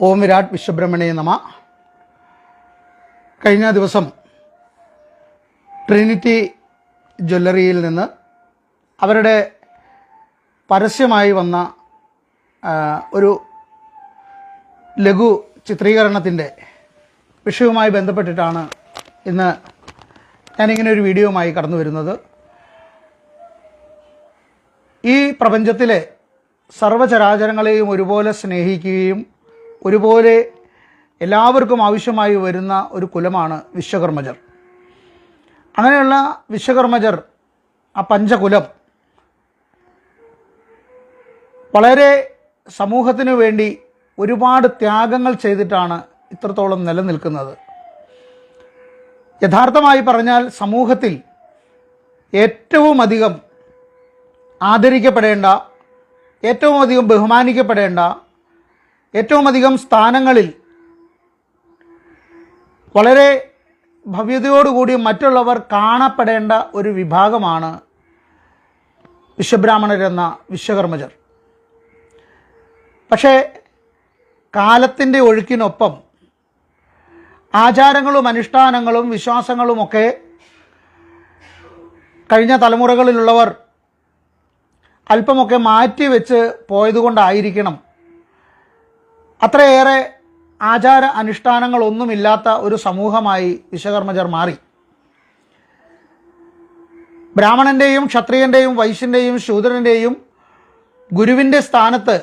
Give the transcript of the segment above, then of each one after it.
ഓം വിരാട് വിശ്വബ്രഹ്മണേ നമ. കഴിഞ്ഞ ദിവസം ട്രിനിറ്റി ജ്വല്ലറിയിൽ നിന്ന് അവരുടെ പരസ്യമായി വന്ന ഒരു ലഘു ചിത്രീകരണത്തിന്റെ വിഷയവുമായി ബന്ധപ്പെട്ടിട്ടാണ് ഇന്ന് ഞാനിങ്ങനെ ഒരു വീഡിയോയുമായി കടന്നു വരുന്നത്. ഈ പ്രപഞ്ചത്തിലെ സർവചരാചരങ്ങളെയും ഒരുപോലെ സ്നേഹിക്കുകയും ഒരുപോലെ എല്ലാവർക്കും ആവശ്യമായി വരുന്ന ഒരു കുലമാണ് വിശ്വകർമ്മജർ. അങ്ങനെയുള്ള വിശ്വകർമ്മജർ ആ പഞ്ചകുലം വളരെ സമൂഹത്തിനു വേണ്ടി ഒരുപാട് ത്യാഗങ്ങൾ ചെയ്തിട്ടാണ് ഇത്രത്തോളം നിലനിൽക്കുന്നത്. യഥാർത്ഥമായി പറഞ്ഞാൽ സമൂഹത്തിൽ ഏറ്റവും അധികം ആദരിക്കപ്പെടേണ്ട ഏറ്റവും അധികം ബഹുമാനിക്കപ്പെടേണ്ട ഏറ്റവും അധികം സ്ഥാനങ്ങളിൽ വളരെ ഭവ്യതയോടുകൂടി മറ്റുള്ളവർ കാണപ്പെടേണ്ട ഒരു വിഭാഗമാണ് വിശ്വബ്രാഹ്മണരെന്ന വിശ്വകർമ്മജർ. പക്ഷേ കാലത്തിന്റെ ഒഴുക്കിനൊപ്പം ആചാരങ്ങളും അനുഷ്ഠാനങ്ങളും വിശ്വാസങ്ങളുമൊക്കെ കഴിഞ്ഞ തലമുറകളിലുള്ളവർ അല്പമൊക്കെ മാറ്റിവെച്ച് പോയതുകൊണ്ടായിരിക്കണം അത്രയേറെ ആചാര അനുഷ്ഠാനങ്ങളൊന്നുമില്ലാത്ത ഒരു സമൂഹമായി വിശ്വകർമ്മജർ മാറി. ബ്രാഹ്മണന്റെയും ക്ഷത്രിയന്റെയും വൈശ്യന്റെയും ശൂദ്രന്റെയും ഗുരുവിന്റെ സ്ഥാനത്ത്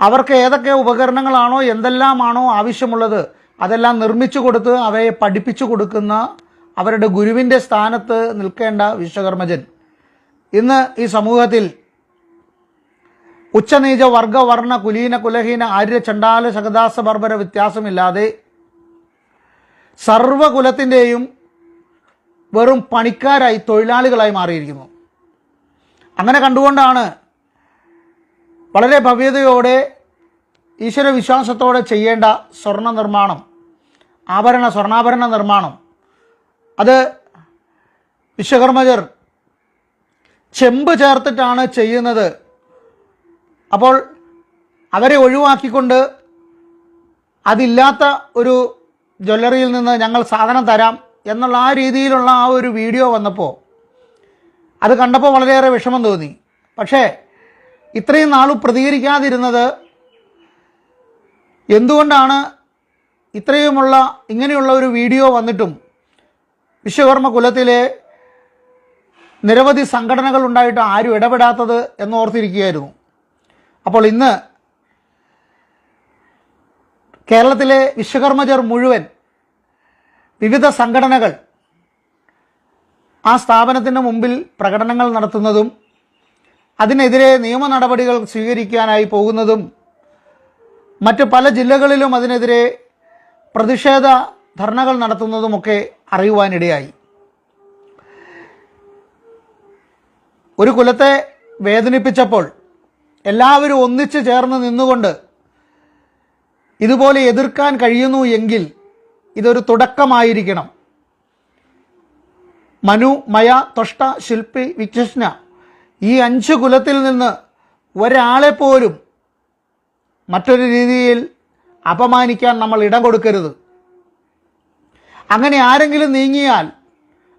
അവർക്ക് ഏതൊക്കെ ഉപകരണങ്ങളാണോ എന്തെല്ലാമാണോ ആവശ്യമുള്ളത് അതെല്ലാം നിർമ്മിച്ചു കൊടുത്ത് അവയെ പഠിപ്പിച്ചു കൊടുക്കുന്ന അവരുടെ ഗുരുവിന്റെ സ്ഥാനത്ത് നിൽക്കേണ്ട വിശ്വകർമ്മജൻ. ഇന്ന് ഈ സമൂഹത്തിൽ ഉച്ചനീച വർഗ വർണ കുലീന കുലഹീന ആര്യ ചണ്ടാല ശകദാസ ബർബര വ്യത്യാസമില്ലാതെ സർവകുലത്തിന്റെയും വെറും പണിക്കാരായി തൊഴിലാളികളായി മാറിയിരിക്കുന്നു. അങ്ങനെ കണ്ടുകൊണ്ടാണ് വളരെ ഭവ്യതയോടെ ഈശ്വരവിശ്വാസത്തോടെ ചെയ്യേണ്ട സ്വർണ നിർമ്മാണം ആഭരണ സ്വർണാഭരണ നിർമ്മാണം. അത് വിശ്വകർമ്മജർ ചെമ്പ് ചേർത്തിട്ടാണ് ചെയ്യുന്നത്. അപ്പോൾ അവരെ ഒഴിവാക്കിക്കൊണ്ട് അതില്ലാത്ത ഒരു ജ്വല്ലറിയിൽ നിന്ന് ഞങ്ങൾ സാധനം തരാം എന്നുള്ള ആ രീതിയിലുള്ള ആ ഒരു വീഡിയോ വന്നപ്പോൾ അത് കണ്ടപ്പോൾ വളരെയേറെ വിഷമം തോന്നി. പക്ഷേ ഇത്രയും നാളും പ്രതികരിക്കാതിരുന്നത് എന്തുകൊണ്ടാണ് ഇത്രയുമുള്ള ഇങ്ങനെയുള്ള ഒരു വീഡിയോ വന്നിട്ടും വിശ്വകർമ്മ കുലത്തിലെ നിരവധി സംഘടനകൾ ഉണ്ടായിട്ട് ആരും ഇടപെടാത്തത് എന്നോർത്തിരിക്കുകയായിരുന്നു അപ്പോൾ ഇന്ന് കേരളത്തിലെ വിശ്വകർമ്മജർ മുഴുവൻ വിവിധ സംഘടനകൾ ആ സ്ഥാപനത്തിന് മുമ്പിൽ പ്രകടനങ്ങൾ നടത്തുന്നതും അതിനെതിരെ നിയമ നടപടികൾ സ്വീകരിക്കാനായി പോകുന്നതും മറ്റ് പല ജില്ലകളിലും അതിനെതിരെ പ്രതിഷേധ ധർണകൾ നടത്തുന്നതുമൊക്കെ അറിയുവാനിടയായി. ഒരു കുലത്തെ വേദനിപ്പിച്ചപ്പോൾ എല്ലാവരും ഒന്നിച്ചു ചേർന്ന് നിന്നുകൊണ്ട് ഇതുപോലെ എതിർക്കാൻ കഴിയുന്നു എങ്കിൽ ഇതൊരു തുടക്കമായിരിക്കണം. മനു മയ തൊഷ്ട ശില്പി വിക്ഷ്ണ ഈ അഞ്ച് കുലത്തിൽ നിന്ന് ഒരാളെ പോലും മറ്റൊരു രീതിയിൽ അപമാനിക്കാൻ നമ്മൾ ഇടം കൊടുക്കരുത്. അങ്ങനെ ആരെങ്കിലും നീങ്ങിയാൽ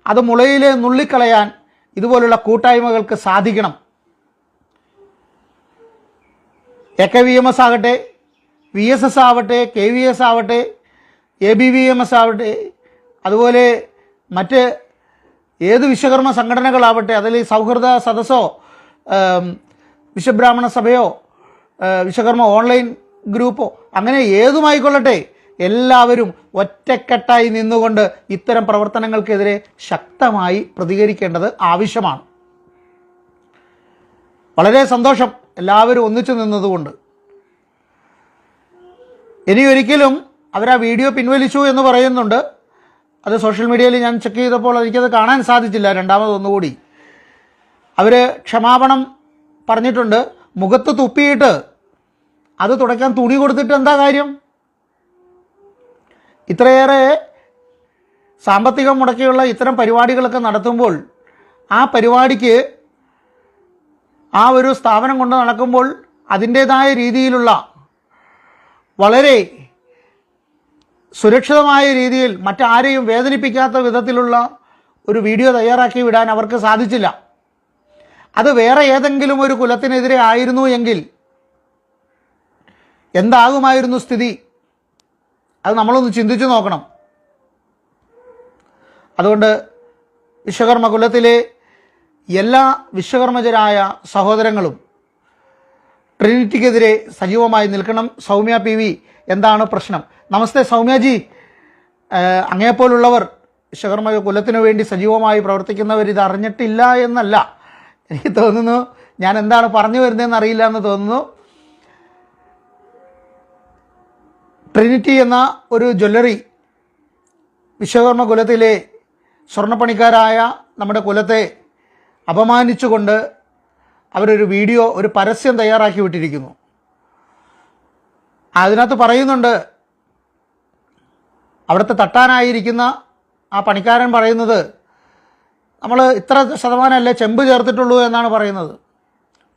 അത് മുളയിലെ നുള്ളിക്കളയാൻ ഇതുപോലുള്ള കൂട്ടായ്മകൾക്ക് സാധിക്കണം. A K V M S ആകട്ടെ വി എസ് എസ് ആവട്ടെ കെ വി എസ് ആവട്ടെ A B V M S ആവട്ടെ അതുപോലെ മറ്റ് ഏത് വിശ്വകർമ്മ സംഘടനകളാവട്ടെ അതിൽ സൗഹൃദ സദസ്സോ വിശ്വബ്രാഹ്മണ സഭയോ വിശ്വകർമ്മ ഓൺലൈൻ ഗ്രൂപ്പോ അങ്ങനെ ഏതുമായിക്കൊള്ളട്ടെ എല്ലാവരും ഒറ്റക്കെട്ടായി നിന്നുകൊണ്ട് ഇത്തരം പ്രവർത്തനങ്ങൾക്കെതിരെ ശക്തമായി പ്രതികരിക്കേണ്ടത് ആവശ്യമാണ്. വളരെ സന്തോഷം. എല്ലാവരും ഒന്നിച്ചു നിന്നതുകൊണ്ട്. ഇനി ഒരിക്കലും അവർ ആ വീഡിയോ പിൻവലിച്ചു എന്ന് പറയുന്നുണ്ട്. അത് സോഷ്യൽ മീഡിയയിൽ ഞാൻ ചെക്ക് ചെയ്തപ്പോൾ എനിക്കത് കാണാൻ സാധിച്ചില്ല. രണ്ടാമതൊന്നുകൂടി അവർ ക്ഷമാപണം പറഞ്ഞിട്ടുണ്ട്. മുഖത്ത് തുപ്പിയിട്ട് അത് തുടയ്ക്കാൻ തുണി കൊടുത്തിട്ട് എന്താ കാര്യം? ഇത്രയേറെ സാമ്പത്തികം മുടക്കിയുള്ള ഇത്തരം പരിപാടികളൊക്കെ നടത്തുമ്പോൾ ആ പരിപാടിക്ക് ആ ഒരു സ്ഥാപനം കൊണ്ട് നടക്കുമ്പോൾ അതിന്റേതായ രീതിയിലുള്ള വളരെ സുരക്ഷിതമായ രീതിയിൽ മറ്റാരെയും വേദനിപ്പിക്കാത്ത വിധത്തിലുള്ള ഒരു വീഡിയോ തയ്യാറാക്കി വിടാൻ അവർക്ക് സാധിച്ചില്ല. അത് വേറെ ഏതെങ്കിലും ഒരു കുലത്തിനെതിരെ ആയിരുന്നു എങ്കിൽ എന്താകുമായിരുന്നു സ്ഥിതി? അത് നമ്മളൊന്ന് ചിന്തിച്ചു നോക്കണം. അതുകൊണ്ട് വിശ്വകർമ്മ കുലത്തിലെ എല്ലാ വിശ്വകർമ്മജരായ സഹോദരങ്ങളും ട്രിനിറ്റിക്കെതിരെ സജീവമായി നിൽക്കണം. സൗമ്യ പി വി എന്താണ് പ്രശ്നം? നമസ്തേ സൗമ്യജി. അങ്ങേപ്പോലുള്ളവർ വിശ്വകർമ്മ കുലത്തിനു വേണ്ടി സജീവമായി പ്രവർത്തിക്കുന്നവർ ഇത് അറിഞ്ഞിട്ടില്ല എന്നല്ല. എനിക്ക് തോന്നുന്നു ഞാൻ എന്താണ് പറഞ്ഞു വരുന്നതെന്ന് അറിയില്ല എന്ന് തോന്നുന്നു. ട്രിനിറ്റി എന്ന ഒരു ജ്വല്ലറി വിശ്വകർമ്മ കുലത്തിലെ സ്വർണപ്പണിക്കാരായ നമ്മുടെ കുലത്തെ അപമാനിച്ചുകൊണ്ട് അവരൊരു വീഡിയോ ഒരു പരസ്യം തയ്യാറാക്കി വിട്ടിരിക്കുന്നു. അതിനകത്ത് പറയുന്നുണ്ട് അവിടുത്തെ തട്ടാനായിരിക്കുന്ന ആ പണിക്കാരൻ പറയുന്നത് നമ്മൾ ഇത്ര ശതമാനമല്ലേ ചെമ്പ് ചേർത്തിട്ടുള്ളൂ എന്നാണ് പറയുന്നത്.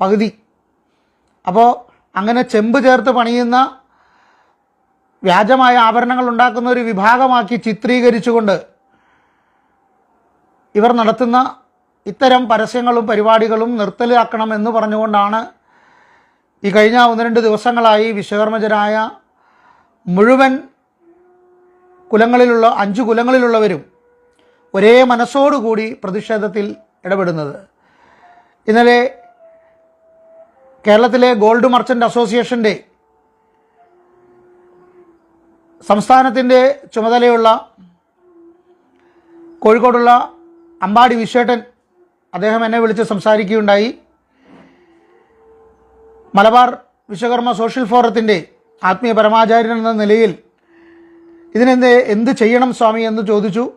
പകുതി. അപ്പോൾ അങ്ങനെ ചെമ്പ് ചേർത്ത് പണിയുന്ന വ്യാജമായ ആഭരണങ്ങൾ ഉണ്ടാക്കുന്ന ഒരു വിഭാഗമാക്കി ചിത്രീകരിച്ചുകൊണ്ട് ഇവർ നടത്തുന്ന ഇത്തരം പരസ്യങ്ങളും പരിപാടികളും നിർത്തലാക്കണം എന്ന് പറഞ്ഞുകൊണ്ടാണ് ഈ കഴിഞ്ഞ ഒന്ന് രണ്ട് ദിവസങ്ങളായി വിശ്വകർമ്മജരായ മുഴുവൻ കുലങ്ങളിലുള്ള അഞ്ച് കുലങ്ങളിലുള്ളവരും ഒരേ മനസ്സോടുകൂടി പ്രതിഷേധത്തിൽ ഇടപെടുന്നത്. ഇന്നലെ കേരളത്തിലെ ഗോൾഡ് മർച്ചന്റ് അസോസിയേഷന്റെ സംസ്ഥാനത്തിന്റെ ചുമതലയുള്ള കോഴിക്കോടുള്ള അമ്പാടി വിശ്വേട്ടൻ അദ്ദേഹം എന്നെ വിളിച്ച് സംസാരിക്കുകയുണ്ടായി. മലബാർ വിശ്വകർമ്മ സോഷ്യൽ ഫോറത്തിന്റെ ആത്മീയ പരമാചാര്യൻ എന്ന നിലയിൽ ഇതിനെന്ത് എന്ത് ചെയ്യണം സ്വാമി എന്ന് ചോദിച്ചു.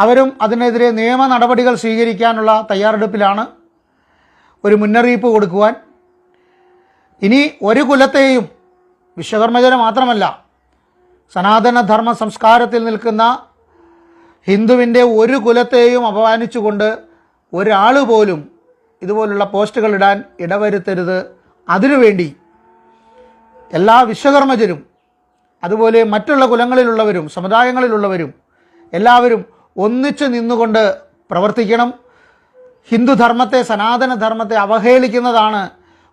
അവരും അതിനെതിരെ നിയമ നടപടികൾ സ്വീകരിക്കാനുള്ള തയ്യാറെടുപ്പിലാണ് ഒരു മുന്നറിയിപ്പ് കൊടുക്കുവാൻ. ഇനി ഒരു കുലത്തെയും വിശ്വകർമ്മജന മാത്രമല്ല സനാതനധർമ്മ സംസ്കാരത്തിൽ നിൽക്കുന്ന ഹിന്ദുവിന്റെ ഒരു കുലത്തെയും അപമാനിച്ചുകൊണ്ട് ഒരാൾ പോലും ഇതുപോലുള്ള പോസ്റ്റുകൾ ഇടാൻ ഇടവരുത്തരുത്. അതിനുവേണ്ടി എല്ലാ വിശ്വകർമ്മജരും അതുപോലെ മറ്റുള്ള കുലങ്ങളിലുള്ളവരും സമുദായങ്ങളിലുള്ളവരും എല്ലാവരും ഒന്നിച്ച് നിന്നുകൊണ്ട് പ്രവർത്തിക്കണം. ഹിന്ദുധർമ്മത്തെ സനാതനധർമ്മത്തെ അവഹേളിക്കുന്നതാണ്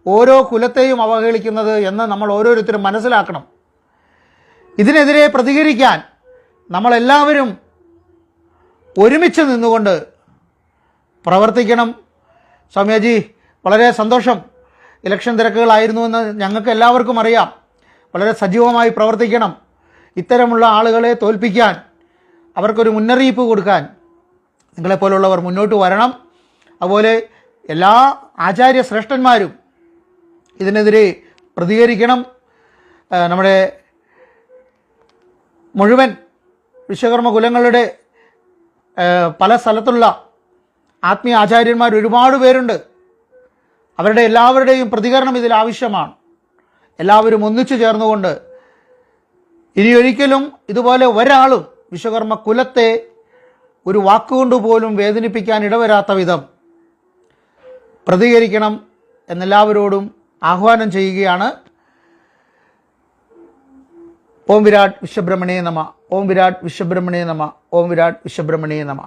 ഓരോ കുലത്തെയും അവഹേളിക്കുന്നത് എന്ന് നമ്മൾ ഓരോരുത്തരും മനസ്സിലാക്കണം. ഇതിനെതിരെ പ്രതികരിക്കാൻ നമ്മളെല്ലാവരും ഒരുമിച്ച് നിന്നുകൊണ്ട് പ്രവർത്തിക്കണം. സൗമ്യജി വളരെ സന്തോഷം. ഇലക്ഷൻ തിരക്കുകളായിരുന്നു എന്ന് ഞങ്ങൾക്ക് എല്ലാവർക്കും അറിയാം. വളരെ സജീവമായി പ്രവർത്തിക്കണം. ഇത്തരമുള്ള ആളുകളെ തോൽപ്പിക്കാൻ അവർക്കൊരു മുന്നറിയിപ്പ് കൊടുക്കാൻ നിങ്ങളെപ്പോലുള്ളവർ മുന്നോട്ട് വരണം. അതുപോലെ എല്ലാ ആചാര്യ ശ്രേഷ്ഠന്മാരും ഇതിനെതിരെ പ്രതികരിക്കണം. നമ്മുടെ മുഴുവൻ വിശ്വകർമ്മ കുലങ്ങളുടെ പല സ്ഥലത്തുള്ള ആത്മീയ ആചാര്യന്മാർ ഒരുപാട് പേരുണ്ട്. അവരുടെ എല്ലാവരുടെയും പ്രതികരണം ഇതിൽ ആവശ്യമാണ്. എല്ലാവരും ഒന്നിച്ചു ചേർന്നുകൊണ്ട് ഇനിയൊരിക്കലും ഇതുപോലെ ഒരാളും വിശ്വകർമ്മ കുലത്തെ ഒരു വാക്കുകൊണ്ട് പോലും വേദനിപ്പിക്കാൻ ഇടവരാത്ത വിധം പ്രതികരിക്കണം എന്നെല്ലാവരോടും ആഹ്വാനം ചെയ്യുകയാണ് ഓം വിരാട് വിശ്വബ്രഹ്മണേ നമ. ഓം വിരാട് വിശ്വബ്രഹ്മണേ നമ. ഓം വിരാട് വിശ്വബ്രഹ്മണേ നമ.